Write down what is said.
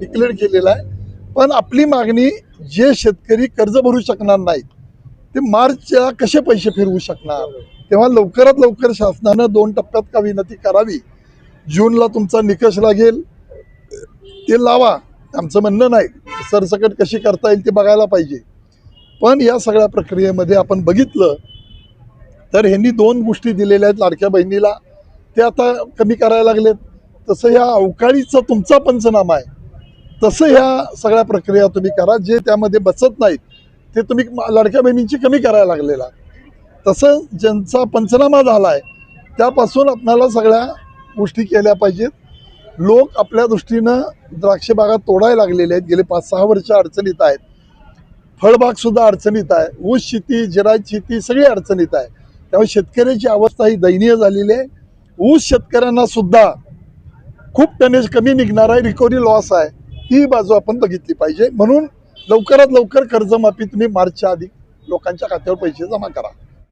Declare केलेला आहे. पण आपली मागणी जे शेतकरी कर्ज भरू शकणार नाहीत ते मार्चच्या कसे पैसे फिरवू शकणार? तेव्हा लवकरात लवकर शासनानं दोन टप्प्यात का विनंती करावी? जूनला तुमचा निकष लागेल. ते लावा. आमचं म्हणणं नाही. सरसकट कशी करता येईल ते बघायला पाहिजे. पण या सगळ्या प्रक्रियेमध्ये आपण बघितलं तर ह्यांनी दोन गोष्टी दिलेल्या आहेत लाडक्या बहिणीला. ते आता कमी करायला लागलेत. तसं ह्या अवकाळीचा तुमचा पंचनामा आहे. तसं ह्या सगळ्या प्रक्रिया तुम्ही करा. जे त्यामध्ये बसत नाहीत ते तुम्ही म- लाडक्या बहिणींची कमी करायला लागलेला. तसं ज्यांचा पंचनामा झाला आहे त्यापासून आपल्याला सगळ्या गोष्टी केल्या पाहिजेत. लोक आपल्या दृष्टीनं द्राक्ष बागा तोडायला लागलेले आहेत. गेले पाच सहा वर्ष अडचणीत आहेत. फळबागसुद्धा अडचणीत आहे. ऊस शेती जिरायत शेती सगळी अडचणीत आहे. त्यामुळे शेतकऱ्याची अवस्था ही दयनीय झालेली आहे. ऊस शेतकऱ्यांना सुद्धा खूप टनेज कमी निघणार आहे. रिकव्हरी लॉस आहे. ती बाजू आपण बघितली पाहिजे. म्हणून लवकरात लवकर कर्जमाफी तुम्ही मार्चच्या आधी लोकांच्या खात्यावर पैसे जमा करा.